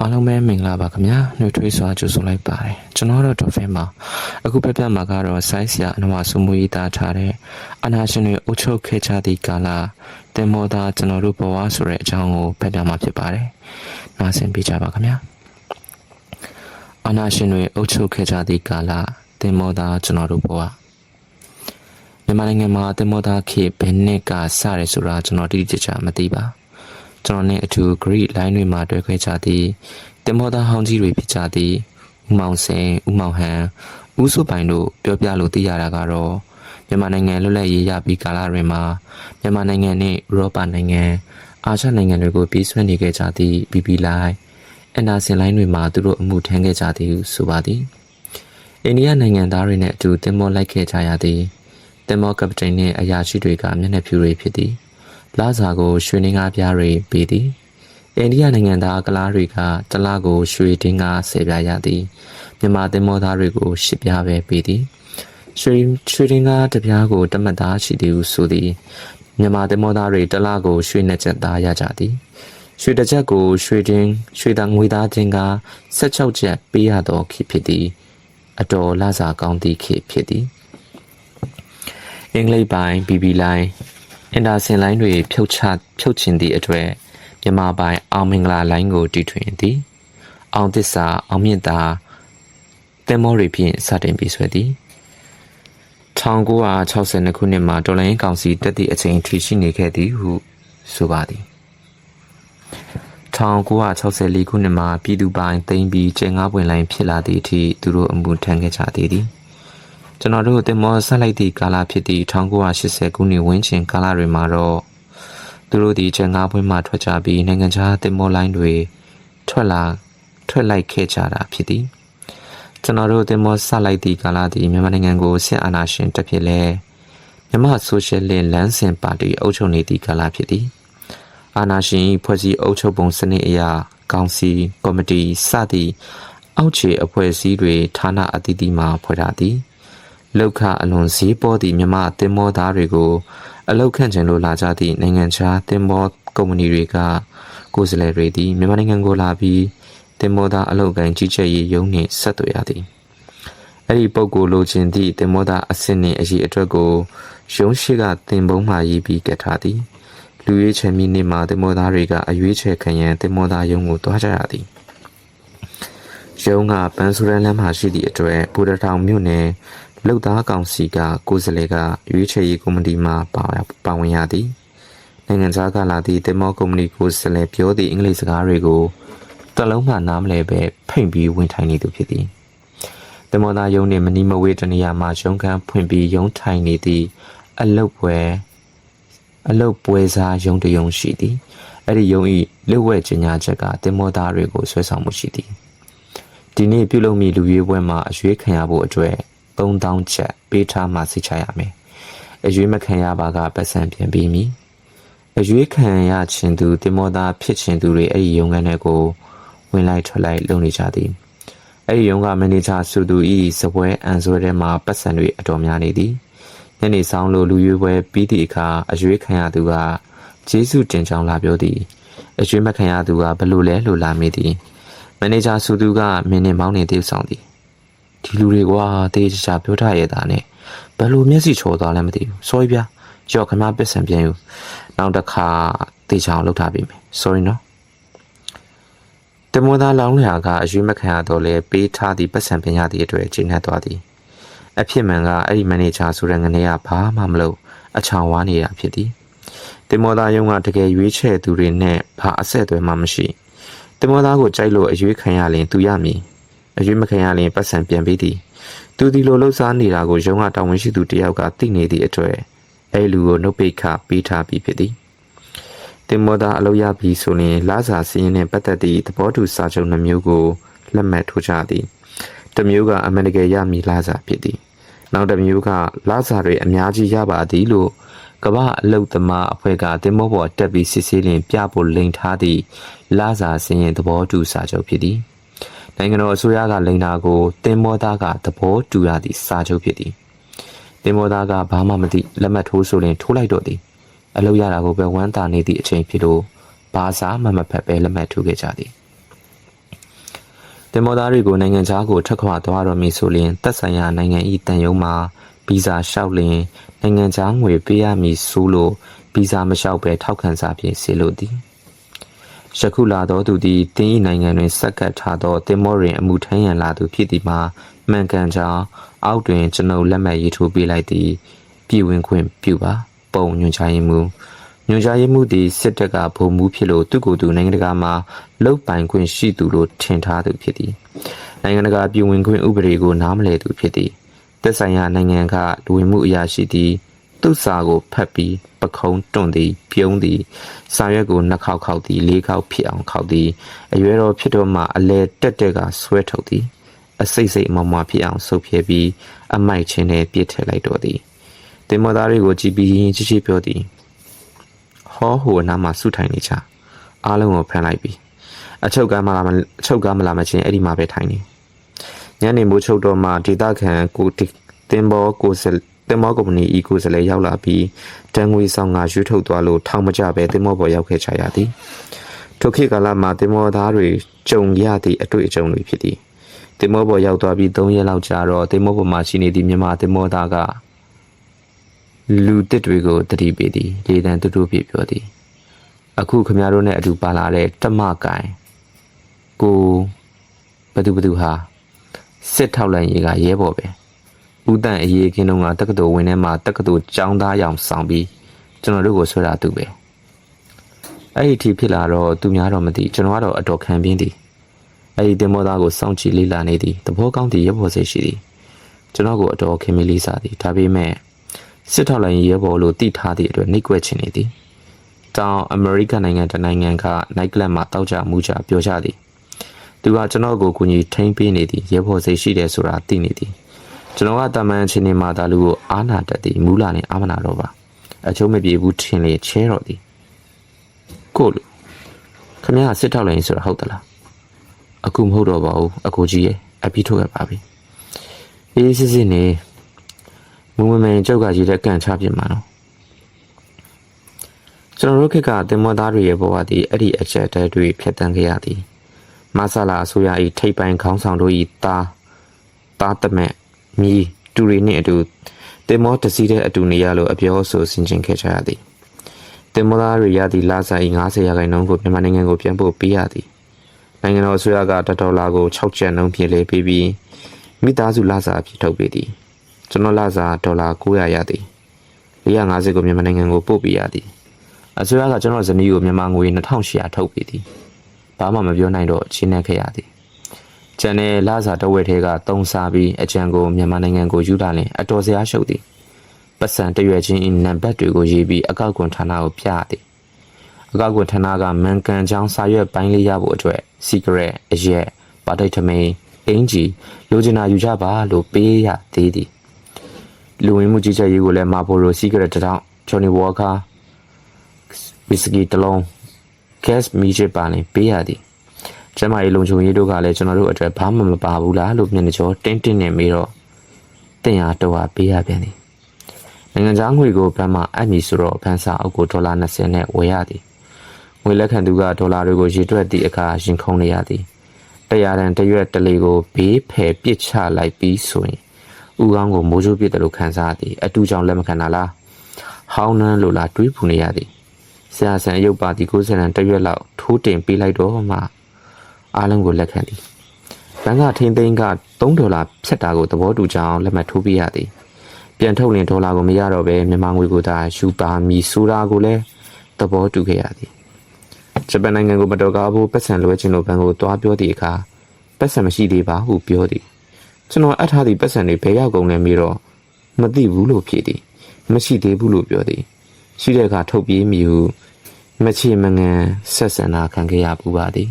အားလုံးပဲမင်္ဂလာပါခင်ဗျာနှွေထွေးစွာကြိုဆိုလိုက်ပါတယ်ကျွန်တော်တို့ဒေါ်ဖင်ပါအခုပြပြမှာကတော့ size ရအနဝဆုမွေးသားထားတဲ့အနာရှင်တွေအုပ်ချုပ်ခဲ့ကြသည့်ကာလတင်မောသားကျွန်တော်တို့ဘဝဆိုတဲ့အကြောင်းကိုပြပြမှာဖြစ်ပါတယ်နားဆင်ပေးကြပါခင်ဗျာအနာရှင်တွေအုပ်ချုပ်ခဲ့ကြသည့်ကာလတင်မောသားကျွန်တော်တို့ဘဝမြန်မာနိုင်ငံမှာတင်မောသားခေတ်ဘယ်နှစ်ကစရဲဆိုတာကျွန်တော်တိတိကျကျမသိပါဘူး ကျွန်တော်နဲ့အတူ Greek line တွေမှာတွေ့ခွဲကြသည်တင်မောသားဟောင်းကြီးတွေဖြစ်ကြသည်ဦးမောင်စင်ဦးမောင်ဟန်ဦးစုပိုင်တို့ပြောပြလို့သိရတာကတော့မြန်မာနိုင်ငံလွတ်လပ်ရေးရပြီးကာလတွင်မှာမြန်မာနိုင်ငံနဲ့ဥရောပနိုင်ငံအာရှနိုင်ငံတွေကိုပြည်ဆွဲနေခဲ့ကြသည့် BB line အန်ဒါဆင်လိုင်းတွေမှာသူတို့အမှုထမ်းခဲ့ကြသည်ဟုဆိုပါသည်အိန္ဒိယနိုင်ငံသားတွေနဲ့အတူတင်မောလိုက်ခဲ့ကြရသည်တင်မောကပတိန်နှင့်အရာရှိတွေကမျက်နှာဖြူတွေဖြစ်သည် လာစာကိုရွှေနှင်းကားပြားတွေပေးသည်အိန္ဒိယနိုင်ငံသားကလားတွေကတလားကိုရွှေတင်းကားဆယ်ပြားရသည်မြန်မာသင်္ဘောသားတွေကိုရှစ်ပြားပဲပေးသည်ရွှေရွှေတင်းကားတစ်ပြားကိုတမတ်သားရှိသည်ဟုဆိုသည်မြန်မာသင်္ဘောသားတွေတလားကိုရွှေနှစ်ချက်သားရကြသည်ရွှေတစ်ချက်ကိုရွှေတင်းရွှေသားငွေသားချင်းက16ချက်ပေးရသောခေတ်ဖြစ်သည် အတော်လာစာကောင်းသည့်ခေတ်ဖြစ်သည်အင်္ဂလိပ်ပိုင်း BB line အင်တာဆင်လိုင်းတွေဖြုတ်ချဖြုတ်ချင်သည့်အတွက်မြန်မာပိုင်းအောင်မင်္ဂလာလိုင်းကိုတီထွင်သည်အောင်သစ္စာအောင်မြင့်သာတင်မောတွေဖြင့်စတင်ပြီးဆွဲသည်1962ခုနှစ်မှာတော်လိုင်းကောင်စီတက်သည့်အချိန်ထိရှိနေခဲ့သည်ဟုဆိုပါသည်1964ခုနှစ်မှာပြည်သူပိုင်းသိမ်းပြီးကျင်းငါးပွင့်လိုင်းဖြစ်လာသည့်အထိသူတို့အမှုထမ်းခဲ့ကြသည်သည် ကျွန်တော်တို့တင်မောဆက်လိုက်သည့်ကာလဖြစ်သည့်1980ခုနှစ်ဝန်းကျင်ကာလတွေမှာတော့သူတို့ဒီကျန်ငါးပွင့်မှထွက်ကြပြီးနိုင်ငံခြားတင်မောလိုင်းတွေထွက်လာထွက်လိုက်ခဲ့ကြတာဖြစ်သည်ကျွန်တော်တို့တင်မောဆက်လိုက်သည့်ကာလသည်မြန်မာနိုင်ငံကိုဆင်အာဏာရှင်တက်ဖြစ်လဲမြန်မာဆိုရှယ်လစ်လမ်းစဉ်ပါတီအုပ်ချုပ်နေသည့်ကာလဖြစ်သည်အာဏာရှင်၏ဖွဲ့စည်းအုပ်ချုပ်ပုံစနစ်အရကောင်စီကော်မတီစသည့်အောက်ခြေအဖွဲ့အစည်းတွေဌာနအသီးသီးမှဖွဲ့ထားသည် လောက်ခအလွန်ဈေးပေါ်သည့်မြမတင်မောသားတွေကိုအလောက်ခန့်ချင်လို့လာကြသည့်နိုင်ငံခြားတင်မောကုမ္ပဏီတွေကကိုယ်စားလှယ်တွေသည်မြန်မာနိုင်ငံကိုလာပြီးတင်မောသားအလောက်ကန်ကြီးကြပ်ရေးရုံးနှင့်ဆက်သွယ်ရသည်အဲ့ဒီပုံကိုလိုချင်သည့်တင်မောသားအစစ်နှင့်အရေးအတွက်ကိုရုံးရှိကတင်ပုံးမှရေးပြီးကတ်ထားသည်လူရေးချယ်မီနေ့မှာတင်မောသားတွေကအရွေးချယ်ခံရန်တင်မောသားရုံးကိုတွားကြရသည်ရုံးကပန်းစရန်လမ်းမှာရှိသည့်အတွက်ဘူရထောင်မြို့နယ် လှုပ်သားကောင်စီကကိုယ်စားလှယ်ကရွေးချယ်ရေးကော်မတီမှပါပါဝင်ရသည်နိုင်ငံခြားကလာသည့်တင်မောကုမ္ပဏီကိုယ်စားလှယ်ပြောသည့်အင်္ဂလိပ်စကားတွေကိုတလုံးမှနားမလည်ပဲဖိတ်ပြီးဝင်ထိုင်နေသူဖြစ်သည်တင်မောသားယုံနှင့်မနီမဝေးတနေရာမှာရုံးခန်းဖွင့်ပြီးရုံးထိုင်နေသည့်အလုတ်ပွဲအလုတ်ပွဲစားယုံတယုံရှိသည်အဲ့ဒီယုံဤလွတ်ဝဲကျင်ညာချက်ကတင်မောသားတွေကိုဆွဲဆောင်မှုရှိသည်ဒီနေ့ပြုလုပ်မိလူရွေးပွဲမှာအရွေးခံရဖို့အတွက် 3000ချက်ပေးထားမှစိတ်ချရမယ်။အရွေးမခံရပါကပတ်စံပြန်ပြီးပြီ။အရွေးခံရခြင်းသူတင်မောသားဖြစ်ခြင်းသူတွေအဲ့ဒီရုံးခန်းထဲကိုဝင်လိုက်ထွက်လိုက်လုပ်နေကြသည်။အဲ့ဒီရုံးကမန်နေဂျာစုသူဤစပွဲအန်ဆွဲထဲမှာပတ်စံတွေအတော်များနေသည်။ညနေဆောင်လို့လူရွေးပွဲပြီးသည့်အခါအရွေးခံရသူကဂျေစုတင်ချောင်းလာပြောသည်။အရွေးမခံရသူကဘလို့လဲလို့လာမိသည်။မန်နေဂျာစုသူကမင်းနဲ့မောင်းနေသေးဆောင်သည် ဒီလူတွေကွာတေးချာပြောထားရတာနဲ့ဘယ်လိုမျက်စိချော်သွားလဲမသိဘူး sorry ဗျာကြောက်ခမပစ်စံပြန်ယူနောက်တစ်ခါတေးချောင်လောက်ထားပြီမယ် sorry နော်တမောသားလောင်းလျာကအရွေးမခံရတော့လဲပေးထားသည့်ပတ်စံပြန်ရသည့်အတွက်ချိန်နှက်သွားသည်အဖြစ်မှန်ကအဲ့ဒီမန်နေဂျာဆိုတဲ့ငနေကဘာမှမလုပ်အချောင်ဝါနေတာဖြစ်သည်တင်မောသားယုံကတကယ်ရွေးချယ်သူတွေနဲ့ဘာအဆက်အသွယ်မှမရှိတင်မောသားကိုကြိုက်လို့အရွေးခံရရင်သူရမည် အရွေးမခံရရင်ပတ်စံပြန်ပေးသည်သူဒီလိုလှုပ်ရှားနေတာကိုရုံးကတာဝန်ရှိသူတယောက်ကသိနေသည့်အတွက်အဲလူကိုနှုတ်ပိတ်ခပေးထားပြီးဖြစ်သည်တင်မောသားအလုပ်ရပြီဆိုရင်လာစာစင်းနဲ့ပတ်သက်သည့်သဘောတူစာချုပ်နှမျိုးကိုလက်မှတ်ထိုးကြသည်တစ်မျိုးကအမှန်တကယ်ရမည်လာစာဖြစ်သည်နောက်တစ်မျိုးကလာစာတွေအများကြီးရပါသည်လို့ကမ္ဘာအလုတ်သမားအဖွဲ့ကတင်မောပေါ်တက်ပြီးစစ်ဆေးလင်ပြဖို့လိန်ထားသည့်လာစာစင်းရဲ့သဘောတူစာချုပ်ဖြစ်သည် နိုင်ငံတော်အစိုးရကလိန်တာကိုတင်မောသားကသဘောတူရသည့်စာချုပ်ဖြစ်သည်တင်မောသားကဘာမှမသိလက်မှတ်ထိုးဆိုရင်ထိုးလိုက်တော့သည်အလုပ်ရတာကိုပဲဝမ်းသာနေသည့်အချိန်ဖြစ်လို့ဘာသာမှမဖက်ပဲလက်မှတ်ထိုးခဲ့ကြသည်တင်မောသားတွေကိုနိုင်ငံခြားကိုထွက်ခွာသွားတော့မည်ဆိုရင်သက်ဆိုင်ရာနိုင်ငံ၏တန်ယုံမှာဗီဇာလျှောက်လျင်နိုင်ငံခြားငွေပေးရမည်ဆိုလို့ဗီဇာမလျှောက်ဘဲထောက်ခံစာဖြင့်ဆေလို့သည် ယခုလာသောသူသည်တင်း၏နိုင်ငံတွင်စက္ကပ်ထားသောတင်မောတွင်အမှုထမ်းရန်လာသူဖြစ်သည်မှာမှန်ကန်ကြောင်းအောက်တွင်ကျွန်ုပ်လက်မှတ်ရေးထိုးပေးလိုက်သည်ပြည်ဝင်ခွင့်ပြုပါပုံညွှန်ကြားရေးမှူးညွှန်ကြားရေးမှူးသည်စစ်တပ်ကဗိုလ်မှူးဖြစ်လို့သူ့ကိုယ်သူနိုင်ငံတကာမှာလုတ်ပိုင်ခွင့်ရှိသူလို့ထင်ထားသူဖြစ်သည်နိုင်ငံတကာပြည်ဝင်ခွင့်ဥပဒေကိုနားမလည်သူဖြစ်သည်သက်ဆိုင်ရာနိုင်ငံကလူဝင်မှုအရာရှိသည် သူ့စာကိုဖတ်ပြီးပခုံးတွန့်သည် ပြုံးသည်စာရွက်ကိုနှစ်ခေါက်ခေါက်သည်လေးခေါက်ဖြစ်အောင်ခေါက်သည်အရွယ်တော်ဖြစ်တော့မှအလဲတက်တက်ကဆွဲထုတ်သည်အစိတ်စိတ်မမွားဖြစ်အောင်ဆုပ်ဖြဲပြီးအမိုက်ချင်းနဲ့ပြစ်ထည့်လိုက်တော့သည်တင်မောသားတွေကိုကြည်ပြီးရင်ချစ်ချစ်ပြောသည်ဟောဟိုအနားမှာစုထိုင်နေချအားလုံးကိုဖမ်းလိုက်ပြီအချုပ်ကမ်းမလာမအချုပ်ကမ်းမလာမချင်းအဲ့ဒီမှာပဲထိုင်နေညနေမိုးချုပ်တော့မှဒေတာခန်ကိုတင်ဘောကိုစ တင်မောကုမ္ပဏီဤကိုစလဲရောက်လာပြီးတန်ငွေဆောင်ငါရွှေထုတ်သွားလို့ထောင်မကြပဲတင်မောပေါ်ရောက်ခဲ့ချရသည်ထိုခေတ်ကာလမှာတင်မောသားတွေကြုံရသည့်အတွေ့အကြုံတွေဖြစ်သည်တင်မောပေါ်ရောက်သွားပြီး၃ရက်လောက်ကြာတော့တင်မောပေါ်မှာရှိနေသည့်မြန်မာတင်မောသားကလူတစ်တွေကိုတတိပေးသည်လေတံတူတူပြပြောသည် အခုခမရတို့နဲ့အတူပါလာတဲ့တမကိုင်ကိုဘသူဘသူဟာစစ်ထောက်လိုက်ရေးကရဲဘော်ပဲ ဦးတန့်အရေးခင်းတော့ကတက္ကသိုလ်ဝင်ထဲမှာတက္ကသိုလ်ကျောင်းသားရောင်ဆောင်ပြီးကျွန်တော်တို့ကိုဆွဲတာသူပဲအဲ့ဒီအထိဖြစ်လာတော့သူများတော့မသိကျွန်တော်ကတော့အတော်ခံပြင်းသည်အဲ့ဒီတင်မောသားကိုစောင့်ကြည့်လေ့လာနေသည်သဘောကောင်းသည်ရဲဘော်စိတ်ရှိသည်ကျွန်တော်ကိုအတော်ခင်မီလေးစားသည်ဒါပေမဲ့စစ်ထောက်လိုင်းရဲဘော်လို့တိထားသည့်အတွက်နှိပ်ကွက်ချင်နေသည်တောင်အမေရိကန်နိုင်ငံတနိုင်ငံကနိုက်ကလပ်မှာတောက်ကြမှုကြပြောကြသည်သူကကျွန်တော်ကိုကူညီထိန်းပေးနေသည်ရဲဘော်စိတ်ရှိတယ်ဆိုတာသိနေသည် ကျွန်တော်ကတာမန်ချင်းနေမှာတာလူကိုအာနာတက်သည်မူလာနေအာမနာတော့ပါအချုံးမပြေဘူးထင်လေချဲတော့သည်ကိုလူခမရစစ်ထောက်လိုင်းဆိုတာဟုတ်သလားအခုမဟုတ်တော့ပါဘူးအကိုကြီးရဲ့အပြီးထုတ်ရပါပြီအေးစစ်စစ်နေမုံမမင်ကြောက်ကကြီးတဲ့ကန်ချပြမှာနော်ကျွန်တော်တို့ခေတ်ကတင်မောသားတွေရဲ့ဘဝသည်အဲ့ဒီအချက်တဲတွေဖြတ်တန်းခဲ့ရသည်မဆလာအစိုးရ၏ထိပ်ပိုင်းခေါင်းဆောင်တို့၏တာတာတမက် မြီတူရီနှင့်အတူတင်မောတစည်းတဲ့အတူနေရလို့အပြောဆိုဆင်ခြင်ခဲ့ကြရသည်တင်မောသားတွေရသည့်လာစာ၏90ရာခိုင်နှုန်းကိုမြန်မာနိုင်ငံကိုပြန်ပို့ပေးရသည်နိုင်ငံတော်အစိုးရကတဒေါ်လာကို6ကျပ်နှုန်းပြင်လေပေးပြီးမိသားစုလာစာအဖြစ်ထုတ်ပေးသည်ကျွန်တော်လာစာဒေါ်လာ900ရသည်450ကိုမြန်မာနိုင်ငံကိုပို့ပေးရသည်အစိုးရကကျွန်တော်ဇနီးကိုမြန်မာငွေ2800ထုတ်ပေးသည်ဘာမှမပြောနိုင်တော့ချင်းနေခဲ့ရသည် ကျန်တဲ့လာစာတဝက်ထဲကတုံးစားပြီးအကြံကိုမြန်မာနိုင်ငံကိုယူလာရင်အတော်စရာရှုပ်သည်ပတ်စံတရွက်ချင်းနံပါတ်တွေကိုရေးပြီးအကောက်ကွန်ဌာနကိုပြရသည်အကောက်ကွန်ဌာနကမန်ကန်ချောင်းစာရွက်ပိုင်းလေးရဖို့အတွက်စီကရက်အရက်ပါတိတ်ထမိန်အင်ဂျီလိုချင်တာယူကြပါလို့ပေးရသေးသည်လူဝင်မှုကြီးကြပ်ရေးကိုလည်းမာပိုရိုစီကရက်တစ်ထောင်ဂျွန်နီဝါကာဝီစကီတစ်လုံး gas မီးချစ်ပါနေပေးရသည် ကျမရဲ့လုံခြုံရေးတို့ကလည်းကျွန်တော်တို့အတွက်ဘာမှမပါဘူးလားလို့မျက်နှာကျော်တင်းတင်းနဲ့မေးတော့တင်ရတော့ဟာပေးရပြန်သည်နိုင်ငံသားငွေကိုဘဏ်မှာအပ်မည်ဆိုတော့ဘဏ်စာအုပ်ကိုဒေါ်လာ20နဲ့ဝယ်ရသည်ငွေလက်ခံသူကဒေါ်လာတွေကိုရေတွက်သည့်အခါရင်ခုန်နေရသည်တရားတန်တရွက်တလေကိုဘေးဖယ်ပစ်ချလိုက်ပြီးဆိုရင်ဥကောင်းကိုမိုးချိုးပစ်တယ်လို့ခံစားသည်အတူကြောင့်လက်မခံတာလားဟောင်းနှမ်းလို့လားတွေးပူနေရသည်ဆရာဆန်ရုပ်ပါတီ90ရန်တရွက်လောက်ထိုးတင်ပေးလိုက်တော့မှ အားလုံးကိုလက်ခံသည်ဘဏ်ကထိန်သိန်းက3ဒေါ်လာဖြတ်တာကိုသဘောတူကြအောင်လက်မှတ်ထိုးပေးရသည်ပြန်ထုတ်ရင်ဒေါ်လာကိုမရတော့ပဲမြန်မာငွေကိုသာယူပါမီဆိုတာကိုလည်းသဘောတူခဲ့ရသည်ဂျပန်နိုင်ငံကိုမတော်ကားဖို့ပတ်စံလွှဲခြင်းလို့ဘန်ကိုတွားပြောသည့်အခါပတ်စံမရှိသေးပါဟုပြောသည်ကျွန်တော်အပ်ထားသည့်ပတ်စံတွေဘယ်ရောက်ကုန်လဲမေးတော့မသိဘူးလို့ဖြေသည်မရှိသေးဘူးလို့ပြောသည်ရှိတဲ့အခါထုတ်ပြေးမိဟုမချေမငန်ဆက်ဆံတာခံခဲ့ရပူပါသည်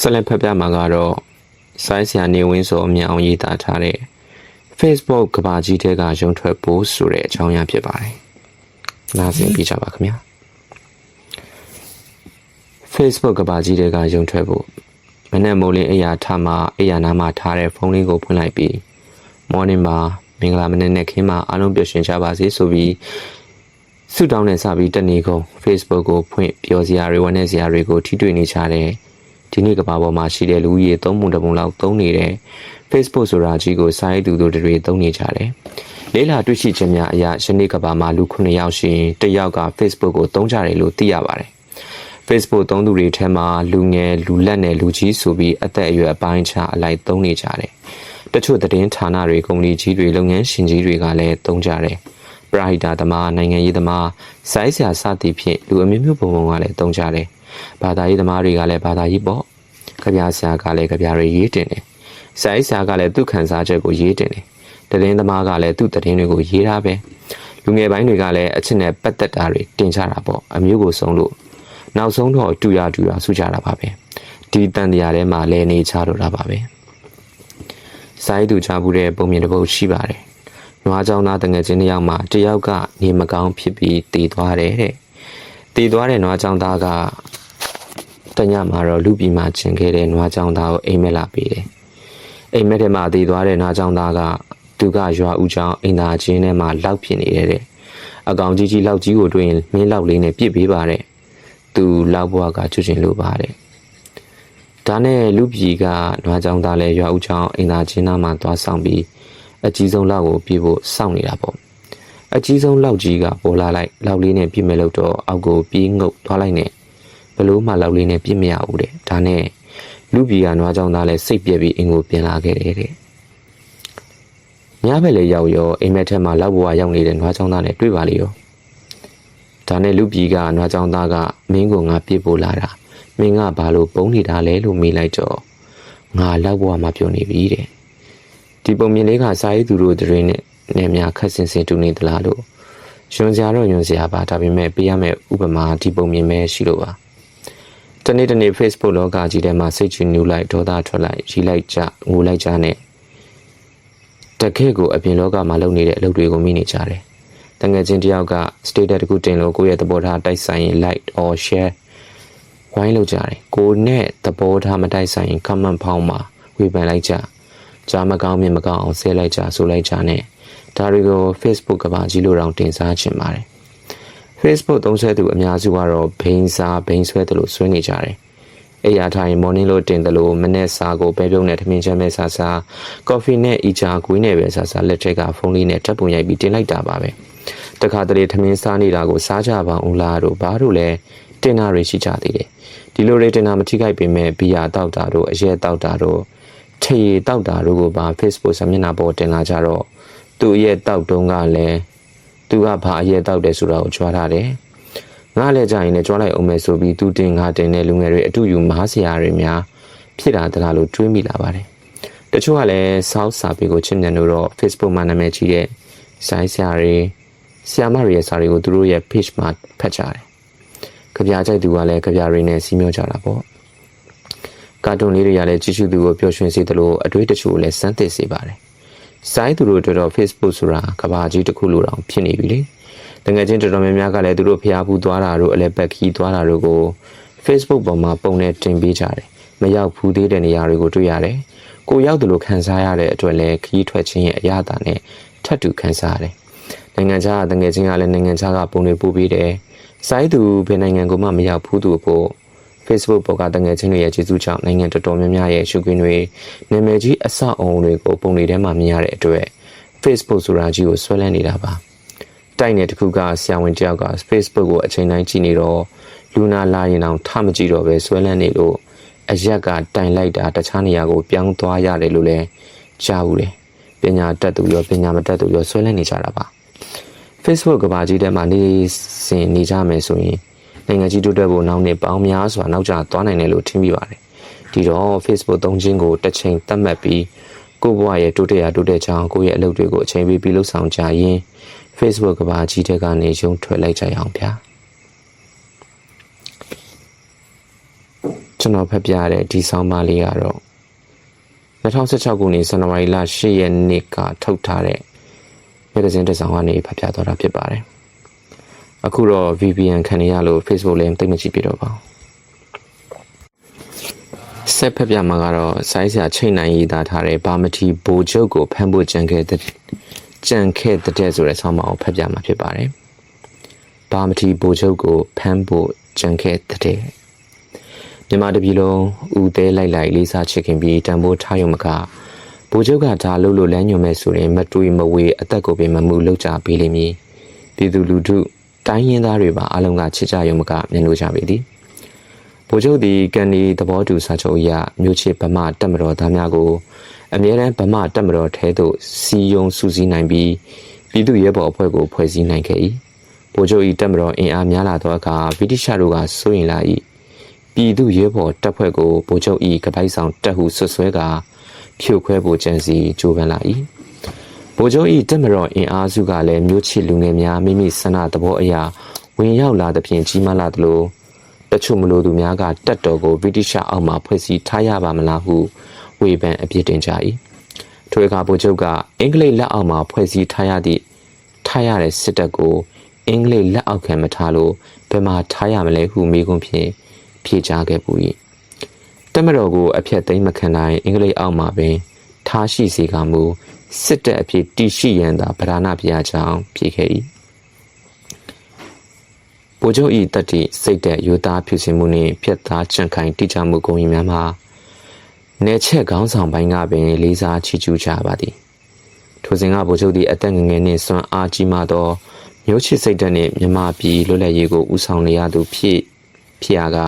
ဆက်လက်ဖတ်ပြမှာကတော့စိုင်းဆရာနေဝင်းစောအမြောင်ရေးသားထားတဲ့ Facebook ကဘာကြီးတဲ့ကရုံထွက်ပိုးဆိုတဲ့အကြောင်းအရာဖြစ်ပါတယ်။နားဆင်ပြကြပါခင်ဗျာ။ Facebook ကဘာကြီးတဲ့ကရုံထွက်ဖို့မနေ့မိုးလင်းအရာထားမှာအရာနာမှာထားတဲ့ဖုန်းလေးကိုဖွင့်လိုက်ပြီး morning မှာမင်္ဂလာမနေ့နဲ့ခင်းမှာအားလုံးပျော်ရွှင်ကြပါစေဆိုပြီး ဆူတောင်းနဲ့စပြီးတနေ့ကုန် Facebook ကိုဖွင့်ပြောစရာတွေဝန်းနေစရာတွေကိုထိတွေ့နေကြတယ်ဒီနေ့ကမ္ဘာပေါ်မှာရှိတဲ့လူကြီးသုံးပုံတစ်ပုံလောက်သုံးနေတဲ့ Facebook ဆိုတာကြီးကိုစာရေးသူတို့တွေသုံးနေကြတယ်လေးလာတွေ့ရှိခြင်းများအရယနေ့ကမ္ဘာမှာလူ9ယောက်ရှိရင်တစ်ယောက်က Facebook ကိုသုံးကြတယ်လို့သိရပါတယ် Facebook သုံးသူတွေထဲမှာလူငယ်လူလက်နဲ့လူကြီးဆိုပြီးအသက်အရွယ်အပိုင်းခြားအလိုက်သုံးနေကြတယ်။တချို့သတင်းဌာနတွေကုမ္ပဏီကြီးတွေလုပ်ငန်းရှင်ကြီးတွေကလည်းသုံးကြတယ်။ ပရိုက်တာသမားနိုင်ငံရေးသမားစိုင်းဆရာစသည်ဖြင့်လူအမျိုးမျိုးပုံပုံကလည်းသုံးကြတယ်။ဘာသာရေးသမားတွေကလည်းဘာသာရေးပေါ့။ကြပြဆရာကလည်းကြပြတွေရေးတင်တယ်။စိုင်းဆရာကလည်းသူ့ခံစားချက်ကိုရေးတင်တယ်။သတင်းသမားကလည်းသူ့သတင်းတွေကိုရေးတာပဲ။လူငယ်ပိုင်းတွေကလည်းအချစ်နဲ့ပတ်သက်တာတွေတင်ကြတာပေါ့။အမျိုးကိုဆုံးလို့နောက်ဆုံးတော့တူရတူရဆူကြတာပါပဲဒီတန်တရားထဲမှာလဲနေချတော့တာပါပဲစိုင်းသူချဘူးတဲ့ပုံမြင်တစ်ပုတ်ရှိပါတယ် နွားကြောင်သားတငယ်ချင်းတစ်ယောက်မှာတယောက်ကနေမကောင်းဖြစ်ပြီးတည်သွားတယ်တဲ့တည်သွားတဲ့နွားကြောင်သားကတညမှာတော့လူပြည်မှာကျင်ခဲ့တဲ့နွားကြောင်သားကိုအိမ်မက်လာပေးတယ်အိမ်မက်ထဲမှာတည်သွားတဲ့နွားကြောင်သားကသူကရွာဦးချောင်းအိမ်သာချင်းထဲမှာလောက်ဖြစ်နေတယ်တဲ့အကောင်ကြီးကြီးလောက်ကြီးကိုတွေ့ရင်မင်းလောက်လေးနဲ့ပြစ်ပေးပါတဲ့သူလောက်ဘွားကချွတ်ချင်လို့ပါတယ်ဒါနဲ့လူပြည်ကနွားချောင်းသားလဲရွာဦးချောင်းအင်သာချင်းသားမှာသွားဆောင်ပြီး အကြီးဆုံးလောက်ကိုပြေးဖို့စောင့်နေတာပေါ့အကြီးဆုံးလောက်ကြီးကပေါ်လာလိုက်လောက်လေးနဲ့ပြစ်မဲ့လို့တော့အောက်ကိုပြေးငုတ်သွားလိုက်နဲ့ဘလို့မှလောက်လေးနဲ့ပြစ်မရဘူးတဲ့ဒါနဲ့လူပြည်ကနွားချောင်းသားလဲစိတ်ပြက်ပြီးအင်ကိုပြင်လာခဲ့တယ်တဲ့ညဘက်လေရောက်ရောအိမ်မက်ထက်မှာလောက်ဘွားရောက်နေတဲ့နွားချောင်းသားနဲ့တွေ့ပါလေရောဒါနဲ့လူပြည်ကနွားချောင်းသားကမင်းကိုငါပြစ်ဖို့လာတာမင်းကဘာလို့ပုံနေတာလဲလို့မေးလိုက်တော့ငါလောက်ဘွားမှာပြောနေပြီတဲ့ ဒီပုံမြင်လေးကစာရေးသူတို့တွေနဲ့နဲ့များခက်စင်စင်တူနေသလားလို့ယွန်စရာတော့ယွန်စရာပါဒါပေမဲ့ပေးရမယ့်ဥပမာဒီပုံမြင်မဲရှိလို့ပါတနေ့တနေ့ Facebook လောကကြီးထဲမှာစိတ်ချနူးလိုက်ဒေါသထွက်လိုက်ရီလိုက်ကြငိုလိုက်ကြနဲ့တကယ့်ကိုအပြင်လောကမှာလုပ်နေတဲ့အလုပ်တွေကိုမိနေကြတယ်တငယ်ချင်းတယောက်က status တခုတင်လို့ကိုယ့်ရဲ့သဘောထားတိုက်ဆိုင်ရင် like or share ဝိုင်းလုပ်ကြတယ်ကိုနဲ့သဘောထားမတိုက်ဆိုင်ရင် comment ဖောင်းမှာဝေဖန်လိုက်ကြ ကြားမကောင်းမြင်မကောင်းအောင်ဆဲလိုက်ကြဆိုလိုက်ကြနဲ့ဒါတွေကို Facebook ကဘာကြီးလို့တောင်တင်စားချင်ပါတယ် Facebook သုံးဆွဲသူအများစုကတော့ဘိန်းစားဘိန်းဆွဲတယ်လို့ဆွဲနေကြတယ်။အဲ့ရထိုင် morning လို့တင်တယ်လို့မနေ့စာကိုပဲပြုံးနဲ့ထမင်းချမ်းပဲစားစား coffee နဲ့အီချာကွေးနဲ့ပဲစားစားလက်ထက်ကဖုန်းလေးနဲ့တပ်ပုံရိုက်ပြီးတင်လိုက်တာပါပဲ။တခါတလေထမင်းစားနေတာကိုစားကြပါအောင်လားတို့ဘာတို့လဲတင်တာတွေရှိကြသေးတယ်။ဒီလိုတွေတင်တာမထိခိုက်ပေမဲ့ဘီယာတောက်တာတို့အရဲတောက်တာတို့ ထေရီတောက်တာတို့ကိုပါ Facebook စာမျက်နှာပေါ်တင်လာကြတော့သူ့ရဲ့တောက်တုံးကလည်းသူကဘာအရဲတောက်တယ်ဆိုတာကိုကြွားထားတယ်။ငါလည်းကြာရင်လည်းကြွားလိုက်အောင်မယ်ဆိုပြီးသူတင်ငါတင်တဲ့လူငယ်တွေအတူယူမားစရာတွေများဖြစ်တာတလားလို့တွေးမိလာပါတယ်။တချို့ကလည်း South စာပေကိုချစ်မြတ်လို့တော့ Facebook မှာနာမည်ကြီးတဲ့စိုင်းဆရာတွေဆရာမတွေရဲ့စာတွေကိုသူတို့ရဲ့ page မှာဖတ်ကြတယ်။ကြပြကြိုက်သူကလည်းကြပြတွေနဲ့စီးမျောကြတာပေါ့။ ကာတွန်လေးတွေကလည်းကြည့်ရှုသူကိုပျော်ရွှင်စေသလိုအတွေ့အကြုံကိုလည်းစမ်းသစ်စေပါတယ်။စိုင်းသူတို့အတွက်တော့ Facebook ဆိုတာကဘာကြီးတစ်ခုလိုတောင်ဖြစ်နေပြီလေ။တကယ်ချင်းတော်တော်များများကလည်းသူတို့ဖျားဖူးသွားတာတို့အလဲဘက်ခီးသွားတာတို့ကို Facebook ပေါ်မှာပုံနဲ့တင်ပေးကြတယ်။မရောက်ဘူးသေးတဲ့နေရာတွေကိုတွေ့ရတယ်။ကိုရောက်တယ်လို့ခံစားရတဲ့အတွက်လည်းခီးထွက်ခြင်းရဲ့အရသာနဲ့ထပ်တူခံစားရတယ်။နိုင်ငံခြားကတကယ်ချင်းကလည်းနိုင်ငံခြားကပုံတွေပို့ပေးတယ်။စိုင်းသူဘယ်နိုင်ငံကိုမှမရောက်ဘူးသူကို Facebook ပေါ်ကတငယ်ချင်းတွေရဲ့ကျေးဇူးကြောင့်နိုင်ငံတော်တော်များများရဲ့ရှုခွင့်တွေနာမည်ကြီးအဆောက်အုံတွေကိုပုံတွေထဲမှာမြင်ရတဲ့အတွက် Facebook ဆိုတာကြီးကိုဆွဲလန်းနေတာပါတိုက်နယ်တစ်ခုကဆရာဝန်တယောက်က Facebook ကိုအချိန်တိုင်းကြည့်နေတော့လူနာလာရင်တောင်ထမကြည့်တော့ပဲဆွဲလန်းနေလို့အရက်ကတိုင်လိုက်တာတခြားနေရာကိုပြောင်းသွားရတယ်လို့လည်းကြားဘူးတယ်ပညာတတ်သူရောပညာမတတ်သူရောဆွဲလန်းနေကြတာပါ Facebook ကဘာကြီးထဲမှာနေစဉ်နေကြမယ်ဆိုရင် နိုင်ငံကြီးတိုးတက်ဖို့နောက်နှစ်ပေါင်းများစွာနောက်ကျသွားနိုင်တယ်လို့ထင်မိပါတယ်။ဒီတော့ Facebook သုံးခြင်းကိုတစ်ချိန်သတ်မှတ်ပြီးကိုယ့်ဘဝရဲ့တိုးတက်ရာတိုးတက်ချောင်းကိုယ့်ရဲ့အလုပ်တွေကိုအချိန်ပေးပြီးလှုပ်ဆောင်ကြရင် Facebook ကဘာကြီးတဲ့ကနေရုံထွက်လိုက်ကြရအောင်ဗျာ။ကျွန်တော်ဖတ်ပြရတဲ့ဒီဆောင်းပါးလေးကတော့2016ခုနှစ်ဇန်နဝါရီလ10ရက်နေ့ကထုတ်ထားတဲ့မဂ္ဂဇင်းတစ်စောင်ကနေဖတ်ပြသွားတာဖြစ်ပါတယ်။ အခုတော့ VPN ခံနေရလို့ Facebook လည်းတိတ်မကြည့်ပြတော့ပါဘူးဆက်ဖက်ပြမှာကတော့စိုင်းစရာချိန်နိုင်ရေးသားထားတဲ့ဘာမတီဘိုကျုပ်ကိုဖမ်းဖို့ကြံခဲ့တဲ့ကြံခဲ့တဲ့ဆိုတဲ့ဆောင်းပါးကိုဖက်ပြမှာဖြစ်ပါတယ်ဘာမတီဘိုလ်ချုပ်ကိုဖမ်းဖို့ကြံခဲ့တဲ့မြန်မာတပြည်လုံးဦးသေးလိုက်လိုက်လေးစားချစ်ခင်ပြီးတံပိုးထားရုံမကဘိုလ်ချုပ်ကဒါလို့လို့လမ်းညွှန်မဲ့ဆိုရင်မတွေးမဝေးအသက်ကိုပင်မမှုလောက်ကြပေးလိမ့်မည်ပြည်သူလူထု တိုင်းရင်းသားတွေပါအလုံးကချစ်ကြရုံမကမြင်လို့ကြပေသည်ဗိုလ်ချုပ်သည်ကန်ဒီသဘောတူစာချုပ်အရမြို့ချစ်ဗမာတက်မတော်သားများကိုအမြဲတမ်းဗမာတက်မတော်ထဲသို့စီယုံစူးစီးနိုင်ပြီးပြည်သူရဲဘော်အဖွဲ့ကိုဖွဲ့စည်းနိုင်ခဲ့၏ဗိုလ်ချုပ်၏တက်မတော်အင်အားများလာသောအခါဗြိတိရှတို့ကစိုးရင်လာ၏ပြည်သူရဲဘော်တပ်ဖွဲ့ကိုဗိုလ်ချုပ်၏ကပိုက်ဆောင်တက်ဟုဆွဆွဲကာဖြိုခွဲဖို့ကြံစီကြိုးပမ်းလာ၏ ဗိုလ်ချုပ်၏တက်မတော်အင်အားစုကလည်းမြို့ချစ်လူငယ်များမိမိဆန္ဒသဘောအရာဝင်ရောက်လာသဖြင့်ကြီးမားလာသလိုတချို့မလို့သူများကတက်တော်ကိုဗြိတိရှအောက်မှဖွဲ့စည်းထားရပါမလားဟုဝေဖန်အပြစ်တင်ကြ၏ထိုအခါဗိုလ်ချုပ်ကအင်္ဂလိပ်လက်အောက်မှဖွဲ့စည်းထားရသည့်ထားရတဲ့စစ်တပ်ကိုအင်္ဂလိပ်လက်အောက်ခံမထားလို့ဘယ်မှာထားရမလဲဟုမေးခွန်းဖြင့်ဖြေကြားခဲ့ပူ၏တမတော်ကိုအပြတ်သိမ်းမခံနိုင်အင်္ဂလိပ်အောက်မှပင်ထားရှိစေကမူ စစ်တပ်အဖြစ်တည်ရှိရန်သာဗราဏပြကြောင်းဖြေခဲ့၏ဗိုလ်ချုပ်၏တတ္တိစိတ်သက်ယူသားဖြူစင်မှုနှင့်ပြတ်သားချန့်ခိုင်တိကျမှုကုန်ရင်များမှာနေချက်ခေါင်းဆောင်ပိုင်းကပင်လေးစားချီးကျူးကြပါသည်ထိုစဉ်ကဗိုလ်ချုပ်သည်အသက်ငယ်ငယ်နှင့်စွမ်းအားကြီးမားသောမျိုးချစ်စိတ်ဓာတ်နှင့်မြမပြည်လွတ်လပ်ရေးကိုဦးဆောင်နေရသူဖြစ်ဖြစ်ရာက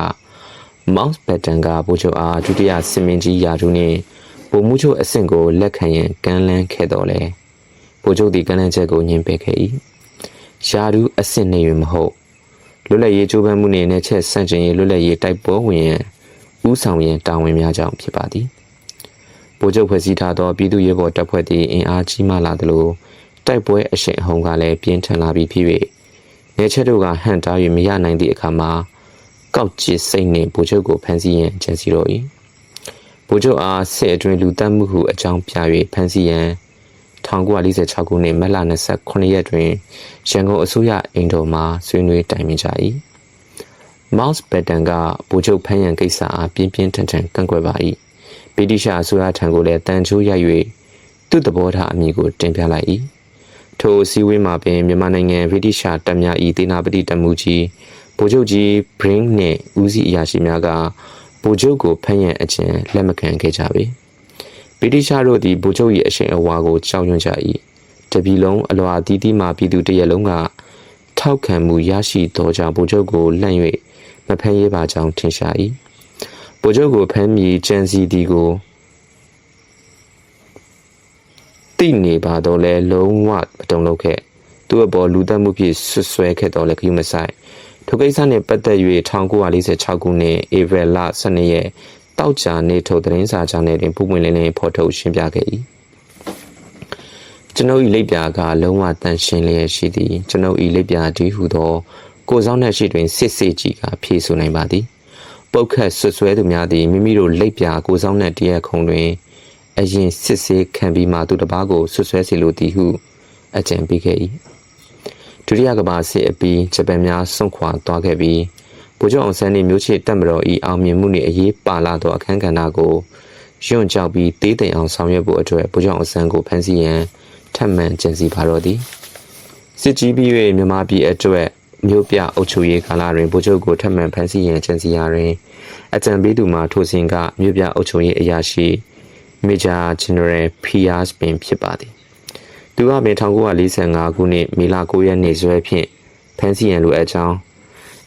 မောက်စ်ဘက်တန်ကဗိုလ်ချုပ်အားဒုတိယစစ်မင်းကြီးယာဒူနှင့် ဗိုလ်မှူးချုပ်အဆင့်ကိုလက်ခံရန်ကမ်းလှမ်းခဲ့တော်လဲဗိုလ်ချုပ်သည်ကမ်းလှမ်းချက်ကိုညှင်းပယ်ခဲ့၏ယာဒူအဆင့်နေ၍မဟုတ်လွတ်လပ်ရေးကြိုးပမ်းမှုနှင့်နဲ့ချက်ဆန့်ကျင်ရေးလွတ်လပ်ရေးတိုက်ပွဲဝင်ရန်ဦးဆောင်ရန်တာဝန်များကြောင့်ဖြစ်ပါသည်ဗိုလ်ချုပ်ဖွဲ့စည်းထားသောပြည်သူ့ရေးဘော်တပ်ဖွဲ့သည်အင်အားကြီးမားလာသလိုတိုက်ပွဲအရှိန်အဟုန်ကလည်းပြင်းထန်လာပြီးဖြစ်၍နေချက်တို့ကဟန်တား၍မရနိုင်သည့်အခါမှာကောက်ကျစ်စိတ်နှင့်ဗိုလ်ချုပ်ကိုဖမ်းဆီးရန်ကြံစီတော့၏ ဗိုလ်ချုပ်အားစစ်အတွင်းလူတက်မှုဟုအကြောင်းပြ၍ဖမ်းဆီးရန်1946ခုနှစ်မတ်လ29ရက်တွင်ရန်ကုန်အစိုးရအိမ်တော်မှဆွေးနွေးတိုင်ပင်ကြ၏မောက်စ်ဘက်တန်ကဗိုလ်ချုပ်ဖမ်းရန်ကိစ္စအားပြင်းပြင်းထန်ထန်ကန့်ကွက်ပါ၏ဗြိတိရှအစိုးရထံကိုလည်းတန်ချိုးရိုက်၍သူ့သဘောထားအမည်ကိုတင်ပြလိုက်၏ထိုအစည်းအဝေးမှာပင်မြန်မာနိုင်ငံဗြိတိရှတပ်များ၏ဒေနာပတိတမှုကြီးဗိုလ်ချုပ်ကြီး Bring နှင့်ဦးစီးအရာရှိများက ဗိုလ်ချုပ်ကိုဖမ်းရန်အကျဉ်လက်မခံခဲ့ကြပေဗြိတိရှတို့သည်ဗိုလ်ချုပ်၏အရှိန်အဝါကိုကြောက်ရွံ့ကြ၏တပြည်လုံးအလွာတီးတီးမှပြည်သူတရက်လုံးကထောက်ခံမှုရရှိသောကြောင့်ဗိုလ်ချုပ်ကိုလှန့်၍မဖမ်းရပါကြောင်းထင်ရှား၏ဗိုလ်ချုပ်ကိုဖမ်းမိကြံစီသည်ကိုတိနေပါတော့လဲလုံးဝမတုံလို့ခဲ့သူ့အပေါ်လူသက်မှုဖြင့်ဆွဆွဲခဲ့တော့လဲခယူမဆိုင် ထိုကိစ္စနှင့်ပတ်သက်၍1946ခုနှစ်ဧပြီလ12ရက်တောက်ကြနေထုတ်သတင်းစာကြောင်းနဲ့တွင်ပုံဝင်လင်းလင်းဖော်ထုတ်ရှင်းပြခဲ့၏ကျွန်ုပ်၏လက်ပြကလုံးဝတန်ရှင်းလျက်ရှိသည်ကျွန်ုပ်၏လက်ပြဒီဟုသော ကိုဆောင်တဲ့ရှိတွင်စစ်စစ်ကြီးကဖြည့်ဆိုနိုင်ပါသည်ပုတ်ခတ်ဆွဆွဲသူများသည်မိမိတို့လက်ပြကိုဆောင်တဲ့တရက်ခုံတွင်အရင်စစ်ဆေးခံပြီးမှသူတစ်ပါးကိုဆွဆွဲစီလိုသည်ဟုအကြံပေးခဲ့၏ ဒုတိယကမ္ဘာစစ်အပြီးဂျပန်များဆွန့်ခွာသွားခဲ့ပြီးဗိုလ်ချုပ်အောင်ဆန်းနှင့်မျိုးချစ်တပ်မတော်၏အောင်မြင်မှုနှင့်အရေးပါလာသောအခမ်းကဏ္ဍကိုယွန့်ကြောက်ပြီးတေးသိမ်အောင်ဆောင်ရွက်ဖို့အတွက်ဗိုလ်ချုပ်အောင်ဆန်းကိုဖမ်းဆီးရန်ထပ်မံကြံစီပါတော့သည်စစ်ကြီးပြီး၍မြန်မာပြည်အတွက်မြို့ပြအုပ်ချုပ်ရေးကာလတွင်ဗိုလ်ချုပ်ကိုထပ်မံဖမ်းဆီးရန်ကြံစီရာတွင်အကြံပေးသူမှထိုစဉ်ကမြို့ပြအုပ်ချုပ်ရေးအရာရှိ Major General Piers ပင်ဖြစ်ပါသည် သူကပင်1945ခုနှစ်မေလ9ရက်နေ့ဇွဲဖြင့်ဖမ်းဆီးရန်လိုအပ်ကြောင်း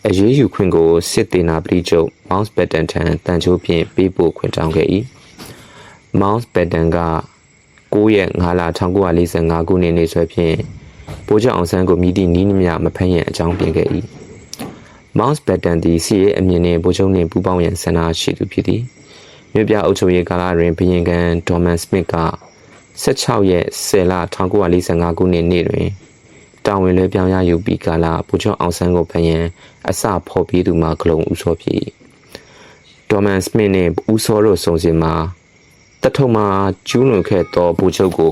အရေးယူခွင့်ကိုစစ်တေနာပတိချုပ် Mount Batten ထံတန်ချိုးဖြင့်ပေးပို့ခွင့်တောင်းခဲ့၏။ Mount Batten က9ရက်5လ1945ခုနှစ်နေ့စွဲဖြင့်ဗိုလ်ချုပ်အောင်ဆန်းကိုမိသည့်နီးနှမြမဖမ်းရန်အကြောင်းပြင်ခဲ့၏။ Mount Batten သည်စီရဲ့အမြင်နှင့်ဗိုလ်ချုပ်နှင့်ပူးပေါင်းရန်ဆန္ဒရှိသူဖြစ်သည်။မြို့ပြအုပ်ချုပ်ရေးကာလတွင်ဘရင်ကန်ဒေါ်မန်စမစ်က 16ရက်10လ1945ခုနှစ်နေ့တွင်တာဝန်လွှဲပြောင်းရယူပြီးကာလဗိုလ်ချုပ်အောင်ဆန်းကိုဖယံအစဖော်ပြီးသူမှာဂလုံဦးစောဖြစ်ဒေါ်မန်စမစ်နှင့်ဦးစောတို့စုံစင်မှာတထုံမှာကျူးလွန်ခဲ့သောဗိုလ်ချုပ်ကို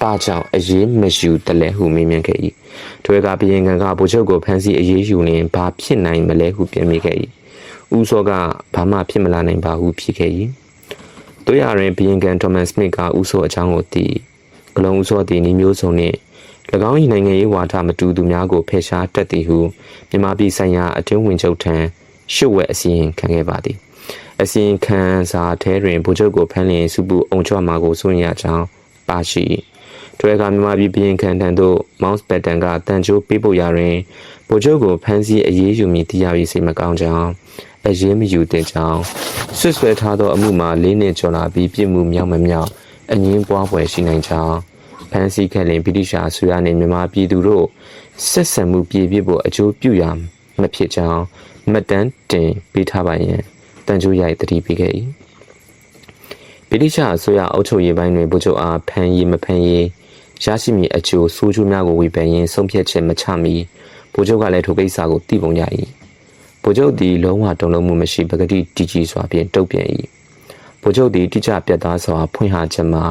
ပါကြောင့်အရေးမယူတလဲဟုမေးမြန်းခဲ့၏ထွေကဘရင်ကကဗိုလ်ချုပ်ကိုဖမ်းဆီးအရေးယူနေဘာဖြစ်နိုင်မလဲဟုပြန်မိခဲ့၏ဦးစောကဘာမှဖြစ်မလာနိုင်ပါဟုဖြစ်ခဲ့၏ တို့ရရင်ဘီယင်ကန်ဒေါ်မန်စမစ်ကဥဆိုအချောင်းကိုတည်ဂလုံးဥဆိုသည်နီမျိုးစုံနှင့်၎င်း၏နိုင်ငံရေးဝါဒမတူသူများကိုဖယ်ရှားတတ်သည်ဟုမြန်မာပြည်ဆိုင်ရာအတွင်းဝင်ချုပ်ထံရှုပ်ဝဲအစီရင်ခံခဲ့ပါသည်အစီရင်ခံစာထဲတွင်ဗိုလ်ချုပ်ကိုဖမ်းလျင်စုပူအုံချွတ်မှာကိုစိုးရင်ရကြောင်းပါရှိ၏ထွဲကမြန်မာပြည်ပြည်ခံထံသို့မောင်းစ်ပက်တန်ကတန်ချိုးပေးပို့ရာတွင်ဗိုလ်ချုပ်ကိုဖမ်းဆီးအရေးယူမည်တရားရေးစိတ်မကောင်းကြောင်း အရေးမယူသင့်ကြောင်းဆွဆွဲထားသောအမှုမှာလေးနှစ်ကျော်လာပြီးပြစ်မှုမြောက်မမြောက်အငင်းပွားပွဲရှိနိုင်ကြောင်းဖန်စီခဲ့လင်ဗြိတိရှားအစိုးရနှင့်မြန်မာပြည်သူတို့ဆက်ဆံမှုပြည်ပြဖို့အကျိုးပြုရာမဖြစ်ကြောင်းမှတ်တမ်းတင်ပေးထားပါရင်တန်ကြိုးရိုက်တတိပေးခဲ့၏ဗြိတိရှားအစိုးရအုပ်ချုပ်ရေးပိုင်းတွင်ဗိုလ်ချုပ်အားဖမ်းရေးမဖမ်းရေးရရှိမည်အကျိုးဆိုးကျိုးများကိုဝေဖန်ရင်းဆုံးဖြတ်ချက်မချမီဗိုလ်ချုပ်ကလည်းထိုကိစ္စကိုသိပုံရ၏ ဗိုလ်ချုပ်သည်လုံးဝတုံ့လုံးမှုမရှိပဂတိတည်ကြည်စွာဖြင့်တုတ်ပြန်၏ဗိုလ်ချုပ်သည်တိကျပြတ်သားစွာဖွင့်ဟချက်မှာ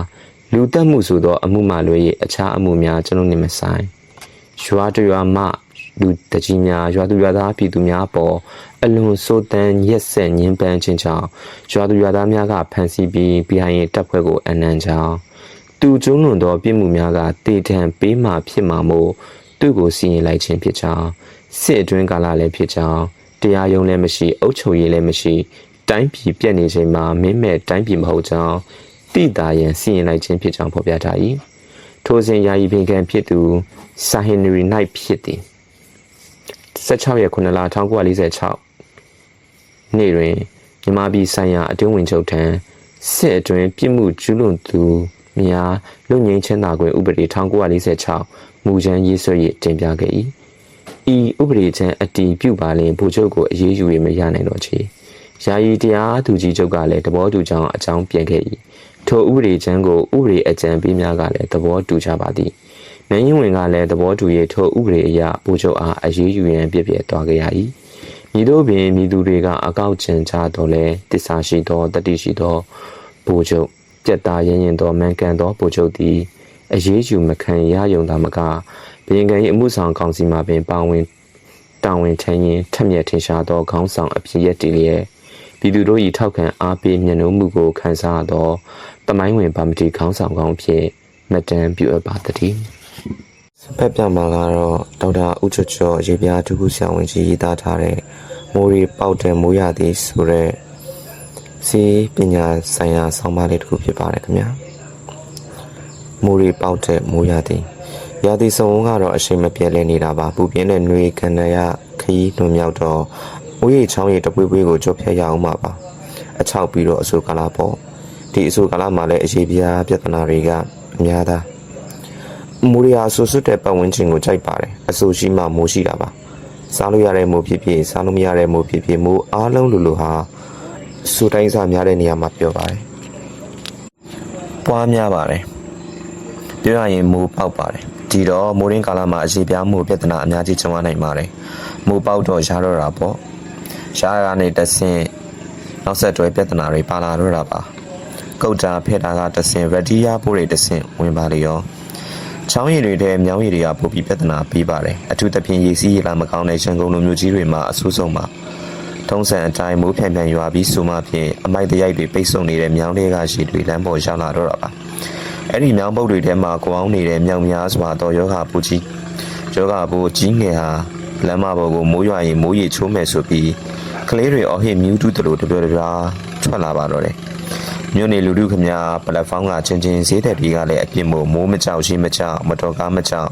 လူတက်မှုဆိုသော အမှုမှလွဲ၍အခြားအမှုများကျွန်တော်နှင့်မဆိုင်ရွာတရွာမှလူတကြီးများရွာသူရွာသားပြည်သူများပေါ်အလွန်ဆိုးတမ်းရက်ဆက်ညှဉ်းပန်းခြင်းကြောင့်ရွာသူရွာသားများကဖမ်းဆီးပြီးပြည်ဟိုင်တပ်ဖွဲ့ကိုအနံကြောင်းသူကျုံးလွန်သောပြစ်မှုများကတေထံပေးမှဖြစ်မှာမို့သူ့ကိုစီရင်လိုက်ခြင်းဖြစ်ကြောင်းစစ်အတွင်းကာလလည်းဖြစ်ကြောင်း တရားရုံးလည်းမရှိအုပ်ချုပ်ရေးလည်းမရှိ တိုင်းပြည်ပြက်နေချိန်မှာမင်းမဲ့တိုင်းပြည်မဟုတ်ကြောင်းတိတာရန်စီရင်လိုက်ခြင်းဖြစ်ကြောင်းဖော်ပြထား၏ထိုစဉ်ယာယီပင်ခံဖြစ်သူဆာဟင်နရီနိုင်ဖြစ်သည်16ရက်9လ1946နေ့တွင်မြန်မာပြည်ဆိုင်ရာအတွင်းဝင်ချုပ်ထံစစ်အတွင်းပြစ်မှုကျူးလွန်သူများလူငင်းချင်းသာခွင့်ဥပဒေ1946မူကြမ်းရေးဆွဲ၍တင်ပြခဲ့၏ ဤဥပဒေချမ်းအတည်ပြုပါလင်ဗိုလ်ချုပ်ကိုအရေးယူရမရနိုင်တော့ချေယာယီတရားသူကြီးချုပ်ကလည်းသဘောတူကြောင်းအကြောင်းပြန်ခဲ့၏ထိုဥပဒေချမ်းကိုဥပဒေအကြံပေးများကလည်းသဘောတူကြပါသည်။နိုင်ရင်ဝင်ကလည်းသဘောတူ၍ထိုဥပဒေအရဗိုလ်ချုပ်အားအရေးယူရန်ပြည့်ပြည့်သွားခဲ့ရ၏။မိတို့ပင်မိသူတွေကအကောက်ကျန်ကြတော့လဲတစ္ဆာရှိသောတတိရှိသောဗိုလ်ချုပ်ပြက်သားရင်ရင်သောမန်ကန်သောဗိုလ်ချုပ်သည်အရေးယူမခံရယုံသာမက ဘရင်ကန်၏အမှုဆောင်ကောင်စီမှပင်ပါဝင်တာဝန်ထမ်းရင်ထက်မြက်ထင်ရှားသောခေါင်းဆောင်အဖြစ်ရတည်လျက်ပြည်သူတို့၏ထောက်ခံအားပေးမျှနှုံးမှုကိုခံစားသောတမိုင်းဝင်ပါမတီခေါင်းဆောင်ကောင်းအဖြစ်မတန်ပြုအပ်ပါသည်စပက်ပြမှာကတော့ဒေါက်တာဦးချွတ်ချောရေပြားဒုခုဆရာဝန်ကြီးရေးသားထားတဲ့မိုးရီပေါက်တဲ့မိုးရသည်ဆိုတဲ့စီပညာဆိုင်ရာဆောင်းပါးလေးတစ်ခုဖြစ်ပါတယ်ခင်ဗျာမိုးရီပေါက်တဲ့မိုးရသည် ရာသီစုံကတော့အရှိန်မပြတ်လဲနေတာပါပူပြင်းတဲ့နှွေခန္ဓာရခရီးလွန်မြောက်တော့ဝေးချောင်းရီတပွေးပွေးကိုကြော့ဖြတ်ရအောင်ပါပါအချောက်ပြီးတော့အဆိုကာလာပေါ့ဒီအဆိုကာလာမှာလည်းအရေးပြားပြဿနာတွေကအများသားမူရီယာဆူဆွတ်တဲ့ပတ်ဝန်းကျင်ကိုကြိုက်ပါတယ်အဆိုရှိမှမိုးရှိတာပါစားလို့ရတဲ့မိုးဖြစ်ဖြစ်စားလို့မရတဲ့မိုးဖြစ်ဖြစ်မိုးအားလုံးလူလူဟာစူတိုင်းစားများတဲ့နေရာမှာပြောပါတယ်ပွားများပါတယ်ပြောရရင်မိုးပေါက်ပါတယ် ဒီတော့မိုးရင်းကာလမှာအရေးပြားမှုပြဿနာအများကြီးကြုံရနိုင်ပါတယ်မိုးပေါက်တော့ရတော့တာပေါ့ရှားရနေတဆင့်နောက်ဆက်တွဲပြဿနာတွေပါလာတော့တာပါကုတ်တာဖက်တာကတဆင့်ရဒီယာပိုးတွေတဆင့်ဝင်ပါလေရောချောင်းရည်တွေထဲမြောင်းရည်တွေကပိုပြီးပြဿနာပေးပါတယ်အထူးသဖြင့်ရေစီးရေလာမကောင်းတဲ့ရန်ကုန်လိုမျိုးကြီးတွေမှာအဆိုးဆုံးပါထုံးစံအတိုင်းမိုးဖြန့်ဖြန့်ရွာပြီးဆိုမှဖြင့်အမိုက်တရိုက်တွေပိတ်ဆို့နေတဲ့မြောင်းတွေကရှိတွေလမ်းပေါ်ရောက်လာတော့တာပါ အဲ့ဒီမြောင်းပုတ်တွေထဲမှာကိုအောင်နေတဲ့မြောင်များစွာသောယောဂပူကြီးယောဂပူကြီးငယ်ဟာလမ်းမပေါ်ကိုမိုးရွာရင်မိုးရေချိုးမယ်ဆိုပြီးကလေးတွေအော်ဟစ်မြူးတူးတလို့တပြပြပြထွက်လာပါတော့တယ်မြို့နေလူလူခမပလက်ဖောင်းကချင်းချင်းဈေးသက်တွေကလည်းအပြစ်မို့မိုးမကြောက်ရှိမကြောက်မတော်ကားမကြောက်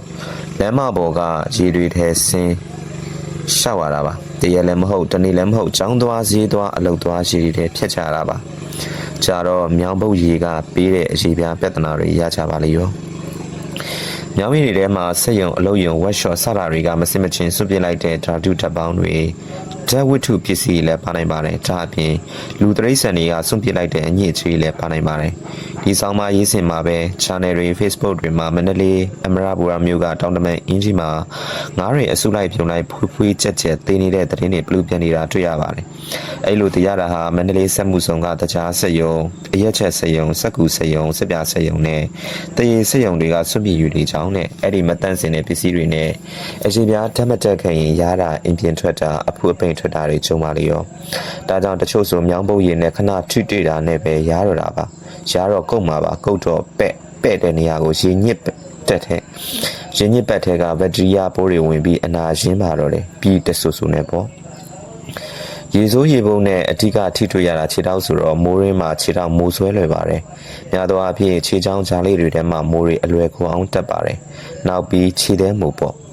လမ်းမပေါ်ကရေတွေထဲဆင်းရှောက်ရတာပါတရလည်းမဟုတ်တနေ့လည်းမဟုတ်ចောင်းသွားဈေးသွားအလုတ်သွားရေတွေထဲဖြတ်ချတာပါ ကြတော့မြောင်ပုတ်ရေကပေးတဲ့အရေးပြပြဿနာတွေရကြပါလိမ့်ရောမြောင်ရည်တွေထဲမှာဆက်ယုံအလုပ်ယုံ workshop စတာတွေကမစင်မချင်းစွန့်ပစ်လိုက်တဲ့ဓာတုဓာတ်ပေါင်းတွေ ဓာတ်ဝတ္ထုပစ္စည်းလည်းပါနိုင်ပါတယ်ဒါအပြင်လူတရိษံတွေကစွန့်ပစ်လိုက်တဲ့အညစ်အကြေးလည်းပါနိုင်ပါတယ်ဒီဆောင်မရေးစင်မှာပဲ channel တွေ Facebook တွေမှာမန္တလေးအမရပူရာမျိုးကတောင်တမန်အင်းကြီးမှာငားတွေအစုလိုက်ပြုံလိုက်ဖွေးဖွေးချက်ချက်သေးနေတဲ့သတင်းတွေပလူပြန်နေတာတွေ့ရပါတယ်အဲ့လိုတရားတာဟာမန္တလေးစက်မှုဆောင်ကတခြားစက်ယုံအရက်ချက်စက်ယုံစက်ကူစက်ယုံစက်ပြစက်ယုံနဲ့တရေစက်ယုံတွေကစွန့်ပစ်ယူနေကြောင်းနဲ့အဲ့ဒီမတန့်စင်တဲ့ပစ္စည်းတွေနဲ့အရှင်ပြားဓာတ်မတက်ခင်ရတာအင်ပြင်ထွက်တာအဖူအပိန်ထွက်တာတွေကြုံပါလေရောဒါကြောင့်တချို့ဆိုမြောင်းပုတ်ရည်နဲ့ခဏထိတွေ့တာနဲ့ပဲရတော့တာပါရတော့ကုတ်မှာပါကုတ်တော့ပဲ့ပဲ့တဲ့နေရာကိုရေညစ်တက်တဲ့ရင်းညစ်ပတ်ထဲကဘက်ထရီယာပိုးတွေဝင်ပြီးအနာရင်းပါတော့တယ်ပြီးတဆူဆူနဲ့ပေါ့ရေစိုးရေပုံးနဲ့အထက်ကထိထွေရတာခြေထောက်ဆိုတော့မိုးရင်းမှာခြေထောက်မိုးဆွဲလွယ်ပါတယ်။များသောအားဖြင့်ခြေချောင်းကြားလေးတွေထဲမှာမိုးတွေအလွယ်ကူအောင်တက်ပါတယ်။နောက်ပြီးခြေသေးမို့ပေါ့။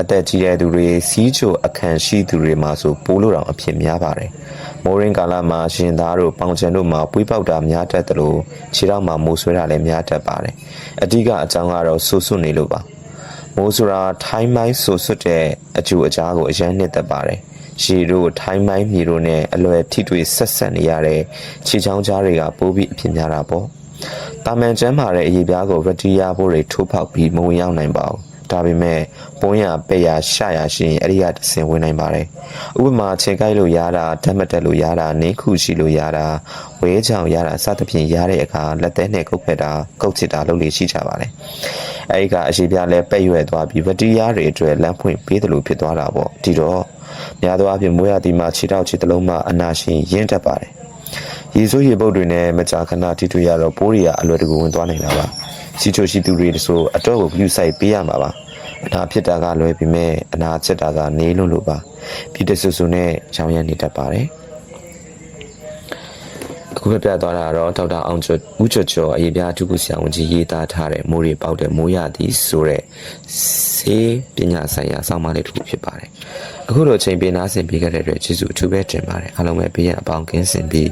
အသက်ကြီးတဲ့သူတွေစီးချိုအခန့်ရှိသူတွေမှာဆိုပိုးလို့တောင်အဖြစ်များပါတယ်။မိုးရင်းကာလမှာရှင်သားတို့ပေါင်ချန်တို့မှာပွေးပေါက်တာများတတ်တယ်လို့ခြေထောက်မှာမိုးဆွဲတာလည်းများတတ်ပါတယ်။အဓိကအကြောင်းကတော့ဆူဆွနေလို့ပါ။မိုးဆိုတာထိုင်းမိုင်းဆူဆွတ်တဲ့အကျိုးအကြားကိုအရန်နှစ်သက်ပါတယ်။ရှီတို့ထိုင်းမိုင်းမြေတို့နဲ့အလွယ်ထိတွေ့ဆက်ဆက်နေရတဲ့ခြေချောင်းကြားတွေကပိုးပြီးအဖြစ်များတာပေါ့။တာမန်ကျမ်းမာတဲ့အရေးပြားကိုရတီယာဘိုးတွေထိုးဖောက်ပြီးမဝင်ရောက်နိုင်ပါဘူး။ ဒါပေမဲ့ပုံရပေရရှရရှိရင်အဲ့ဒီကတဆင်ဝင်နိုင်ပါတယ်။ဥပမာချိန်ကိုက်လို့ရတာဓာတ်မတက်လို့ရတာနင်းခုရှိလို့ရတာဝဲချောင်ရတာစသဖြင့်ရတဲ့အခါလက်သေးနဲ့ကုတ်ဖက်တာကုတ်ချစ်တာလုပ်လို့ရှိကြပါတယ်။အဲဒီကအရှိပြလဲပဲ့ရွယ်သွားပြီးဗတီယားတွေအတွက်လမ်းဖွင့်ပေးတယ်လို့ဖြစ်သွားတာပေါ့ဒီတော့များသောအားဖြင့်မိုးရသည်မှာခြေထောက်ခြေတလုံးမှအနာရှင်ရင်းတတ်ပါတယ်။ရေစိုးရေပုတ်တွေနဲ့မကြာခဏထိတွေ့ရတော့ပိုးတွေကအလွယ်တကူဝင်သွားနိုင်တာပါ။ စီချိုရှိသူတွေဆိုအတော့ကိုပြုဆိုင်ပေးရမှာပါ။အနာဖြစ်တာကလွယ်ပြီးမဲ့အနာချက်တာကနေလို့လို့ပါ။ပြီးတဆူဆူနဲ့ချောင်းရနေတတ်ပါတယ်။အခုပြပြသွားတာကတော့ဒေါက်တာအောင်ကျော်ဦးကျော်ကျော်အရေးပြအထူးကုဆရာဝန်ကြီးရေးသားထားတဲ့မိုးတွေပေါက်တဲ့မိုးရသည်ဆိုတဲ့ဆေးပညာဆိုင်ရာဆောင်းပါးလေးတစ်ခုဖြစ်ပါတယ်။အခုလိုအချိန်ပေးနားဆင်ပေးခဲ့တဲ့အတွက်ကျေးဇူးအထူးပဲတင်ပါတယ်။အားလုံးပဲဘေးရန်အပေါင်းကင်းစင်ပြီး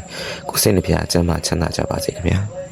ကိုယ်စိတ်နှပြချမ်းသာချမ်းသာကြပါစေခင်ဗျာ။